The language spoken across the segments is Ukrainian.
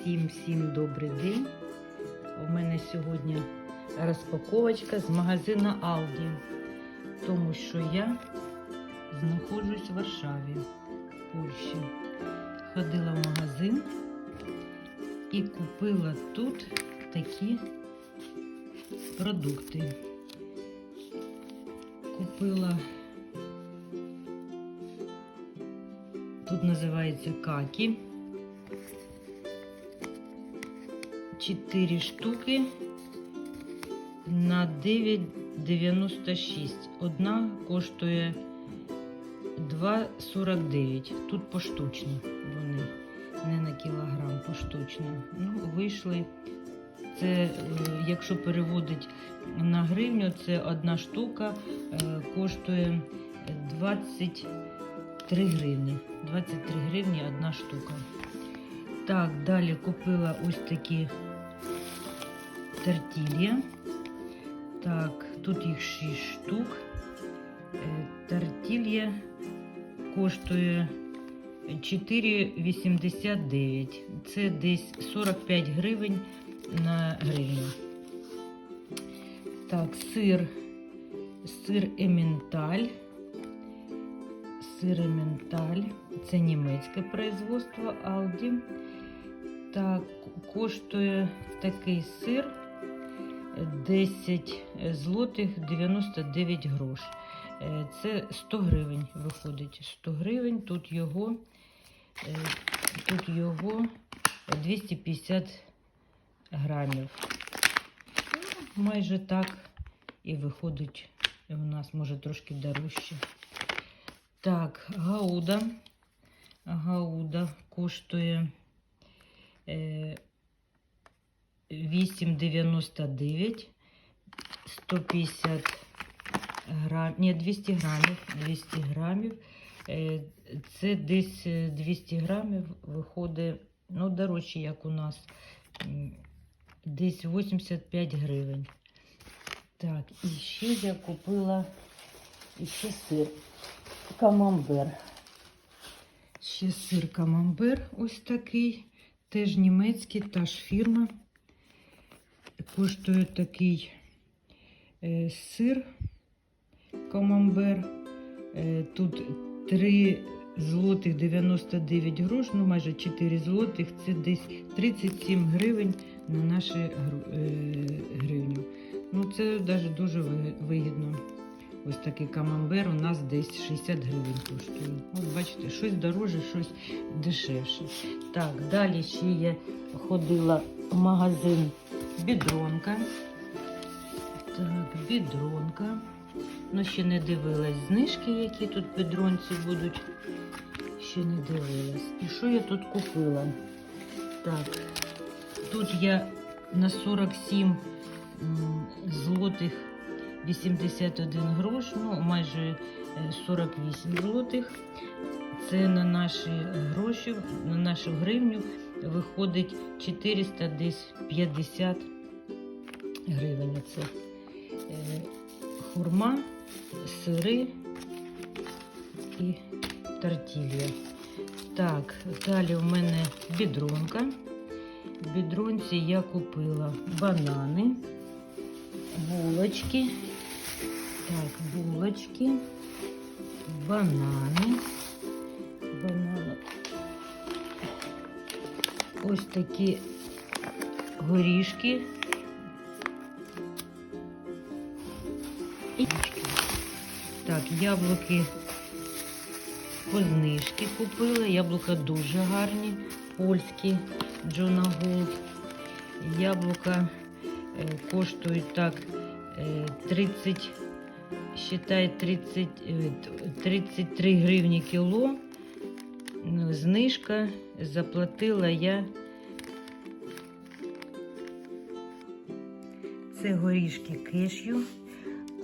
Всім-всім добрий день. У мене сьогодні розпаковочка з магазину Aldi, тому що я знаходжусь в Варшаві, Польщі. Ходила в магазин і купила тут такі продукти. Купила тут називається какі. 4 штуки на 9,96. Одна коштує 2,49. Тут поштучно вони, не на кілограм, поштучно. Ну, вийшли. Це, е, якщо переводить на гривню, це одна штука е, коштує 23 гривні. 23 гривні одна штука. Так, далі купила ось такі тортилья. Так, тут їх 6 штук. Е, коштує 4,89. Це десь 45 гривень на гривню. Так, сир, сир ементаль. Сир ементаль. Це німецьке производство Aldi. Так, коштує такий сир 10 злотих 99 грош. Е, Це 100 гривень виходить. 100 гривень, тут його, е, тут його 250 грамів. Майже так і виходить у нас, може, трошки дорожче. Так, гауда. Гауда коштує е, 8,99, 150 грам, ні, 200 грамів, 200 грамів. Е, Це десь е, 200 грамів виходить, ну, дорожче, як у нас, десь 85 гривень. Так, і ще я купила ще сир камамбер. Ще сир камамбер ось такий. Теж німецький, та ж фірма. Коштує такий е, сир камамбер. Е, тут 3 злотих 99 грош, ну майже 4 злотих. Це десь 37 гривень на наші е, гривню. Ну, це навіть дуже вигідно. Ось такий камамбер у нас десь 60 гривень коштує. От бачите, щось дороже, щось дешевше. Так, далі ще я ходила в магазин Бідронка. Так, бідронка. Ну, ще не дивилась знижки, які тут бідронці будуть. Ще не дивилась. І що я тут купила? Так, тут я на 47 злотих 81 грош, ну майже е, 48 злотих. Це на наші гроші, на нашу гривню виходить 400 десь 50 гривень. Це е, хурма, сири і тортилья. Так, далі у мене бідронка. В бідронці я купила банани, булочки. Так, булочки, банани. Банани. Ось такі горішки. Так, яблуки по знижці купила. Яблука дуже гарні, польські Джона Голд. Яблука е, коштують так е, 30, считай 30, е, 33 гривні кіло. Ну, Знижка заплатила я. Це горішки кешю.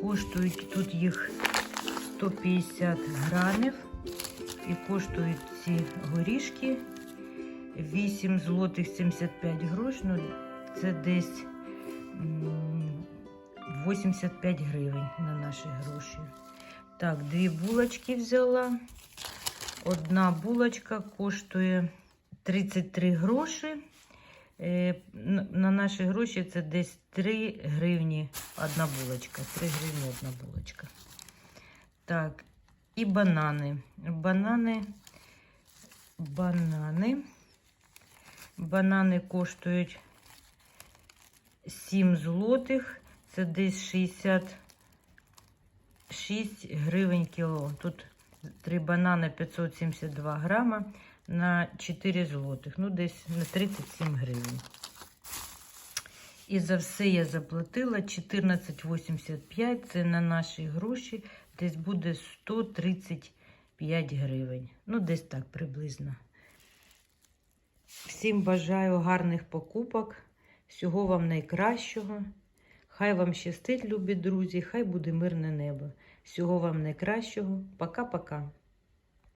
Коштують тут їх 150 грамів. І коштують ці горішки 8 злотих 75 грош. Ну, це десь 85 гривень на наші гроші. Так, дві булочки взяла. Одна булочка коштує 33 гроші. Е, На наші гроші це десь 3 гривні одна булочка. 3 гривні одна булочка. Так, і банани. Банани. Банани. Банани коштують 7 злотих. Це десь 66 гривень кіло. Тут 3 банани 572 грама на 4 злотих. Ну, десь на 37 гривень. І за все я заплатила 14,85. Це на наші гроші. Десь буде 135 гривень. Ну, десь так приблизно. Всім бажаю гарних покупок. Всього вам найкращого. Хай вам щастить, любі друзі, хай буде мирне небо. Всього вам найкращого. Пока-пока.